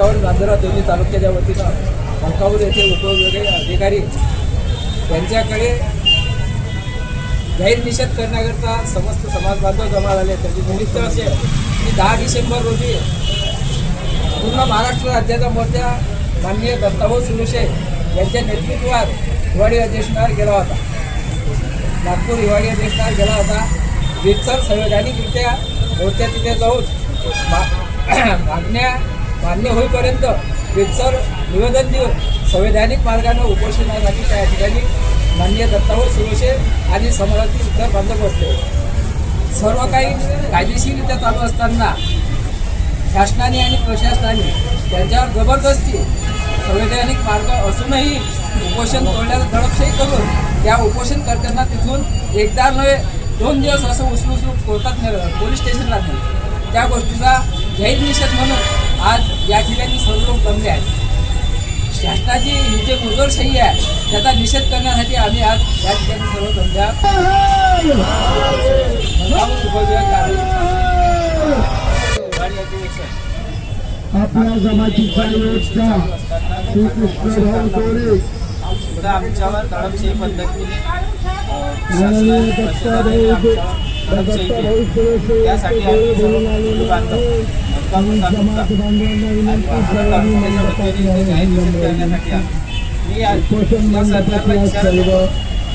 पंधरा दोन्ही तालुक्याच्या वतीनं पंकापूर येथे उपविभागीय अधिकारी यांच्याकडे जाहीर निषेध करण्याकरता समस्त समाज बांधव जमा झाले त्याचे निमित्त असे की दहा डिसेंबर रोजी पूर्ण महाराष्ट्र राज्याचा मोर्चा माननीय दत्ताभाऊ सुरुशे यांच्या नेतृत्वात हिवाळी अधिवेशनावर गेला होता. नागपूर हिवाळी अधिवेशनावर गेला होता. रितसर संवैधानिकरित्या मोर्चा तिथे जाऊन मागण्या मान्य होईपर्यंत रितसर निवेदन देऊन संवैधानिक मार्गाने उपोषणासाठी त्या ठिकाणी मान्य दत्तावर सुरोशे आणि समाजातील इतर बांधव असते. सर्व काही कायदेशीररित्या चालू असताना शासनाने आणि प्रशासनाने त्यांच्यावर जबरदस्ती संवैधानिक मार्ग असूनही उपोषण तोडण्याचा दडपशाही करून त्या उपोषणकर्त्यांना तिथून एकदा नव्हे दोन दिवस असं उचलू उचलू कोर्टात नेलं पोलीस स्टेशनला नेलं. त्या गोष्टीचा जाहीर निषेध म्हणून आज या ठिकाणी सर्व लोक जमले आहेत. शासनाची ही जे मुजोरशाही आहे त्याचा निषेध करण्यासाठी आम्ही आज या ठिकाणी सर्व कार्यवाही अधिवेशन आपल्या जमातीचा योद्धा श्रीकृष्ण भाऊ कोरे. सुद्धा आमच्यावर दडपशाही पद्धतीने अ,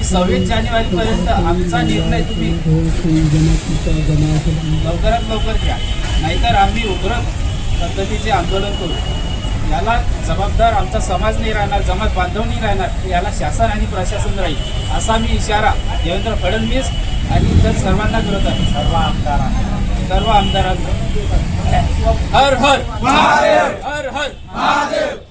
सव्वीस जानेवारी पर्यंत आमचा निर्णय तुम्ही लवकरात लवकर घ्या नाहीतर आम्ही उग्र पद्धतीचे आंदोलन करू याला जबाबदार आमचा समाज नाही राहणार जमात बांधव नाही राहणार याला शासन आणि प्रशासन राहील असा मी इशारा देवेंद्र फडणवीस आणि इतर सर्वांना करत आहे सर्व आमदार. સર્વ અમદાવાદ હર હર. મહાદેવ. હર હર. મહાદેવ.